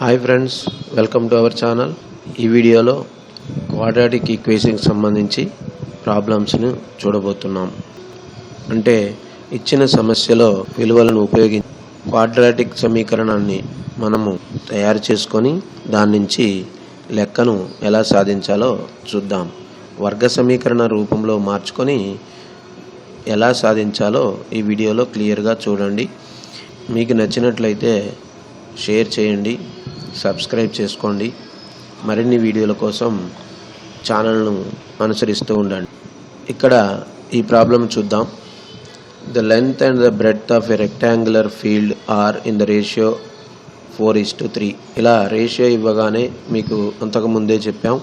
Hi friends welcome to our channel ఈ వీడియోలో quadratic ఈక్వేషన్కి సంబంధించి ప్రాబ్లమ్స్ను చూడబోతున్నాం. అంటే ఇచ్చిన సమస్యలో విలువలను ఉపయోగించి క్వాడ్రాటిక్ సమీకరణాన్ని మనము తయారు చేసుకొని దాని నుంచి లెక్కను ఎలా సాధించాలో చూద్దాం. వర్గ సమీకరణ రూపంలో మార్చుకొని ఎలా సాధించాలో ఈ వీడియోలో క్లియర్గా చూడండి. మీకు నచ్చినట్లయితే షేర్ చేయండి. సబ్స్క్రైబ్ చేసుకోండి. మరిన్ని వీడియోల కోసం ఛానల్ను అనుసరిస్తూ ఉండండి. ఇక్కడ ఈ ప్రాబ్లం చూద్దాం. The length and the breadth of a rectangular field are in the ratio four is to three ఇలా రేషియో ఇవ్వగానే మీకు అంతకుముందే చెప్పాం.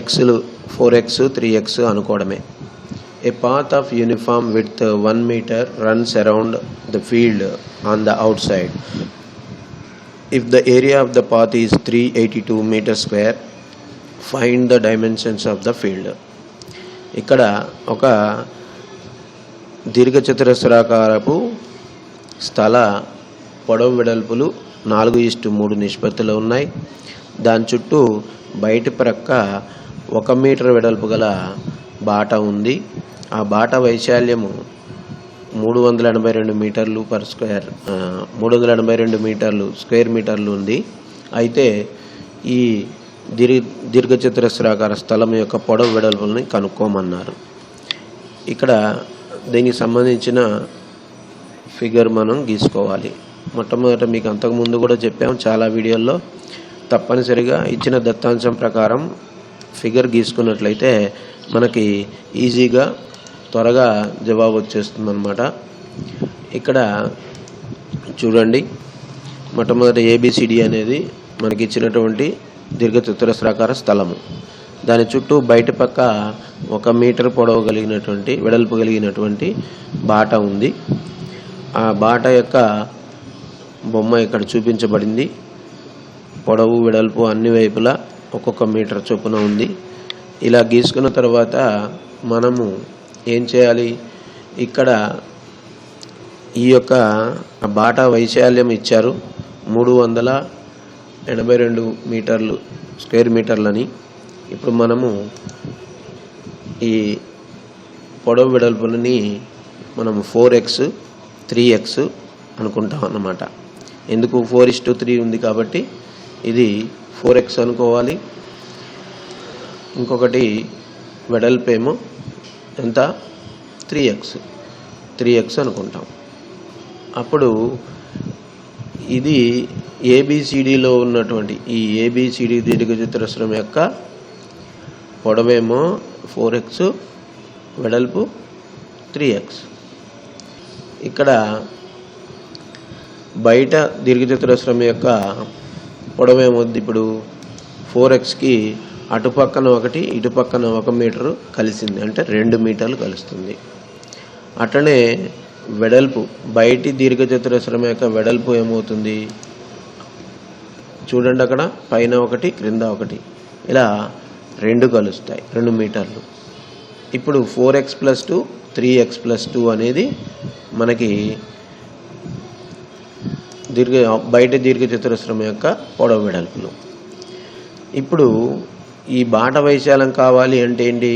ఎక్స్లు ఫోర్ ఎక్స్ త్రీ ఎక్స్ అనుకోవడమే. A path of uniform with one metre runs around the field on the outside If the area of the path is 382 meter square, find the dimensions of the field. ఇక్కడ ఒక దీర్ఘచతురస్రాకారపు స్థల పొడవు వెడల్పులు నాలుగు ఇష్టు మూడు నిష్పత్తిలో ఉన్నాయి దాని చుట్టూ బయటి ప్రక్క ఒక మీటర్ వెడల్పు గల బాట ఉంది ఆ బాట వైశాల్యము మూడు వందల ఎనభై రెండు మీటర్లు పర్ స్క్వేర్ మూడు వందల ఎనభై రెండు మీటర్లు స్క్వేర్ మీటర్లు ఉంది. అయితే ఈ దీర్ఘ దీర్ఘచతురస్రాకార స్థలం యొక్క పొడవు వెడల్పుల్ని కనుక్కోమన్నారు. ఇక్కడ దీనికి సంబంధించిన ఫిగర్ మనం గీసుకోవాలి. మొట్టమొదట మీకు అంతకుముందు కూడా చెప్పాం చాలా వీడియోల్లో తప్పనిసరిగా ఇచ్చిన దత్తాంశం ప్రకారం ఫిగర్ గీసుకున్నట్లయితే మనకి ఈజీగా త్వరగా జవాబు వచ్చేస్తుంది అనమాట ఇక్కడ చూడండి మొట్టమొదటి ఏబిసిడి అనేది మనకి ఇచ్చినటువంటి దీర్ఘచతురస్రాకార స్థలము. దాని చుట్టూ బయట పక్క ఒక మీటర్ పొడవు కలిగినటువంటి వెడల్పు కలిగినటువంటి బాట ఉంది. ఆ బాట యొక్క బొమ్మ ఇక్కడ చూపించబడింది. పొడవు వెడల్పు అన్ని వైపులా ఒక్కొక్క మీటర్ చొప్పున ఉంది. ఇలా గీసుకున్న తర్వాత మనము ఏం చేయాలి? ఇక్కడ ఈ యొక్క బాటా వైశాల్యం ఇచ్చారు. మూడు వందల ఎనభై రెండు మీటర్లు స్క్వేర్ మీటర్లని. ఇప్పుడు మనము ఈ పొడవు వెడల్పులని మనము ఫోర్ ఎక్స్ త్రీ ఎక్స్ అనుకుంటాం అన్నమాట. ఎందుకు ఫోర్ ఇస్ టు త్రీ ఉంది కాబట్టి ఇది ఫోర్ ఎక్స్ అనుకోవాలి. ఇంకొకటి వెడల్పేమో ఎంత? Three X. త్రీ ఎక్స్ అనుకుంటాం. అప్పుడు ఇది ఏబిసిడిలో ఉన్నటువంటి ఈ ఏబిసిడి దీర్ఘచతురస్రం యొక్క పొడవేమో ఫోర్ ఎక్స్ వెడల్పు త్రీ ఎక్స్. ఇక్కడ బయట దీర్ఘచతురస్రం యొక్క పొడవేమొద్ది ఇప్పుడు? ఫోర్ ఎక్స్కి అటుపక్కన ఒకటి ఇటుపక్కన ఒక మీటరు కలిసింది. అంటే రెండు మీటర్లు కలుస్తుంది. అట్లనే వెడల్పు బయటి దీర్ఘచతురస్రం యొక్క వెడల్పు ఏమవుతుంది? చూడండి అక్కడ పైన ఒకటి క్రింద ఒకటి. ఇలా రెండు కలుస్తాయి రెండు మీటర్లు. ఇప్పుడు four x plus two three x plus two అనేది మనకి దీర్ఘ బయట దీర్ఘచతురస్రం యొక్క పొడవు వెడల్పులు. ఇప్పుడు ఈ బాట వైశాల్యం కావాలి అంటే ఏంటి?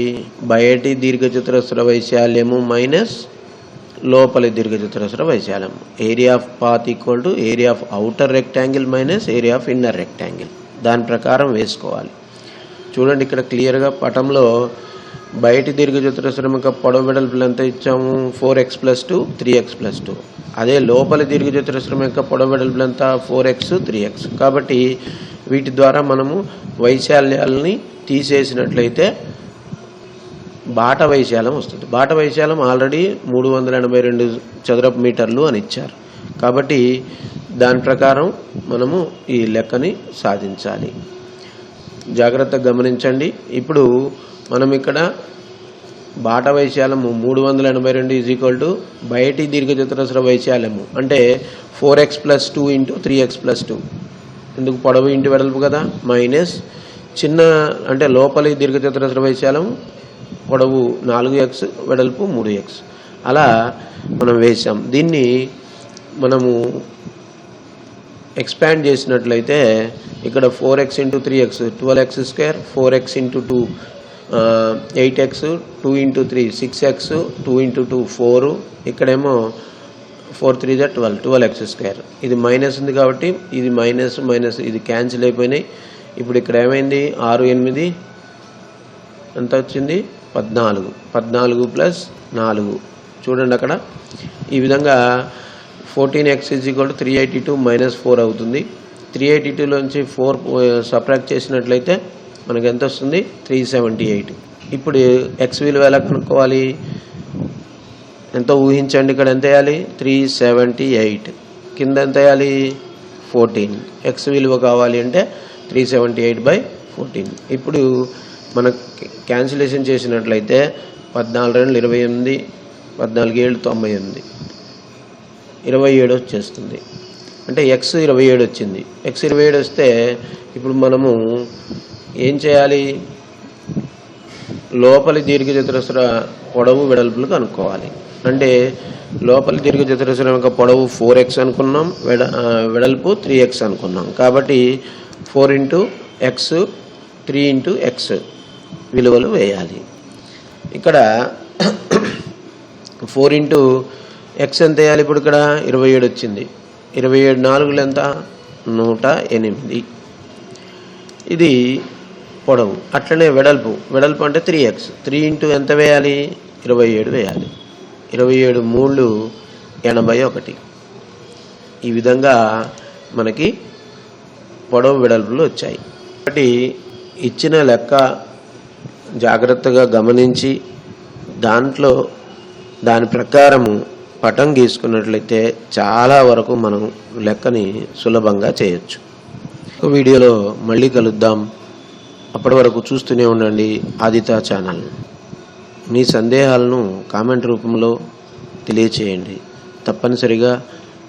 బయటి దీర్ఘచతురస్ర వైశాల్యము మైనస్ లోపలి దీర్ఘచతురస్ర వైశాల్యం area of path equal to area of outer rectangle minus area of inner rectangle దాని ప్రకారం వేసుకోవాలి. చూడండి ఇక్కడ క్లియర్గా పటంలో బయటి దీర్ఘచతురస్రం యొక్క పొడవు వెడల్పులు ఎంత ఇచ్చాము? Four x plus two three x plus two అదే లోపలి దీర్ఘచతురస్రం యొక్క పొడవు వెడల్పులు ఎంత? ఫోర్ ఎక్స్ త్రీ ఎక్స్ కాబట్టి వీటి ద్వారా మనము వైశాల్యాలని తీసేసినట్లయితే బాట వైశాల్యం వస్తుంది. బాట వైశాల్యం ఆల్రెడీ మూడు వందల ఎనభై రెండు చదరపు మీటర్లు అని ఇచ్చారు. కాబట్టి దాని ప్రకారం మనము ఈ లెక్కని సాధించాలి. జాగ్రత్తగా గమనించండి. ఇప్పుడు మనం ఇక్కడ బాట వైశాల్యము మూడు వందల ఎనభై రెండు ఈజ్ ఈక్వల్ టు బయటి దీర్ఘచతురస్ర వైశాల్యము అంటే four x plus two into three x plus two ఎందుకు పొడవు ఇంటి వెడల్పు కదా? మైనస్ చిన్న అంటే లోపలి దీర్ఘచతురస్ర వైశాల్యం పొడవు నాలుగు ఎక్స్ వెడల్పు మూడు ఎక్స్ అలా మనం వేసాం దీన్ని మనము ఎక్స్పాండ్ చేసినట్లయితే ఇక్కడ four x into three x twelve x square four x into two eight x two into three six x two into two four. ఇక్కడేమో ఫోర్ త్రీ జా ట్వెల్వ్. ట్వెల్వ్ ఎక్స్ స్క్వేర్ ఇది మైనస్ ఉంది కాబట్టి ఇది minus minus ఇది cancel అయిపోయినాయి. ఇప్పుడు ఇక్కడ ఏమైంది? ఆరు ఎనిమిది. ఎంత వచ్చింది? పద్నాలుగు. పద్నాలుగు ప్లస్ నాలుగు. చూడండి అక్కడ. ఈ విధంగా fourteen x is equal to three eighty two minus four అవుతుంది. త్రీ ఎయిటీ టూలోంచి ఫోర్ సపరేట్ చేసినట్లయితే మనకు ఎంత వస్తుంది? త్రీ సెవెంటీ ఎయిట్ ఇప్పుడు ఎక్స్ విలువ ఎలా కనుక్కోవాలి? ఎంతో ఊహించండి ఇక్కడ ఎంత వేయాలి? Three seventy eight. కింద ఎంత వేయాలి? ఫోర్టీన్. ఎక్స్ విలువ కావాలి అంటే three seventy eight by fourteen. ఇప్పుడు మన క్యాన్సిలేషన్ చేసినట్లయితే పద్నాలుగు రెండు ఇరవై ఎనిమిది పద్నాలుగు ఏళ్ళు తొంభై ఎనిమిది. ఇరవై ఏడు వచ్చేస్తుంది. అంటే ఎక్స్ ఇరవై ఏడు వచ్చింది. ఎక్స్ ఇరవై ఏడు వస్తే ఇప్పుడు మనము ఏం చేయాలి? లోపలి దీర్ఘచతురస్ర పొడవు వెడల్పులు కనుక్కోవాలి. అంటే లోపల తిరిగి చతురస్రం యొక్క పొడవు ఫోర్ ఎక్స్ అనుకున్నాం వెడ వెడల్పు త్రీ ఎక్స్ అనుకున్నాం. కాబట్టి four into x three into x విలువలు వేయాలి. ఇక్కడ ఫోర్ ఇంటూ ఎక్స్ ఎంత వేయాలి ఇప్పుడు ఇక్కడ? ఇరవై ఏడు వచ్చింది. ఇరవై ఏడు నాలుగులు ఎంత? నూట ఎనిమిది. ఇది పొడవు. అట్లనే వెడల్పు. వెడల్పు అంటే త్రీ ఎక్స్ త్రీ ఇంటూ ఎంత వేయాలి? ఇరవై ఏడు వేయాలి. ఇరవై ఏడు మూడు ఎనభై ఒకటి. ఈ విధంగా మనకి పొడవు వెడల్పులు వచ్చాయి. కాబట్టి ఇచ్చిన లెక్క జాగ్రత్తగా గమనించి దాంట్లో దాని ప్రకారము పటం గీసుకున్నట్లయితే చాలా వరకు మనం లెక్కని సులభంగా చేయొచ్చు. వీడియోలో మళ్ళీ కలుద్దాం. అప్పటి వరకు చూస్తూనే ఉండండి ఆదిత ఛానల్. మీ సందేహాలను కామెంట్ రూపంలో తెలియచేయండి. తప్పనిసరిగా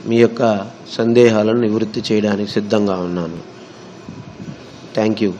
మీ యొక్క సందేహాలను నివృత్తి చేయడానికి సిద్ధంగా ఉన్నాను. Thank you.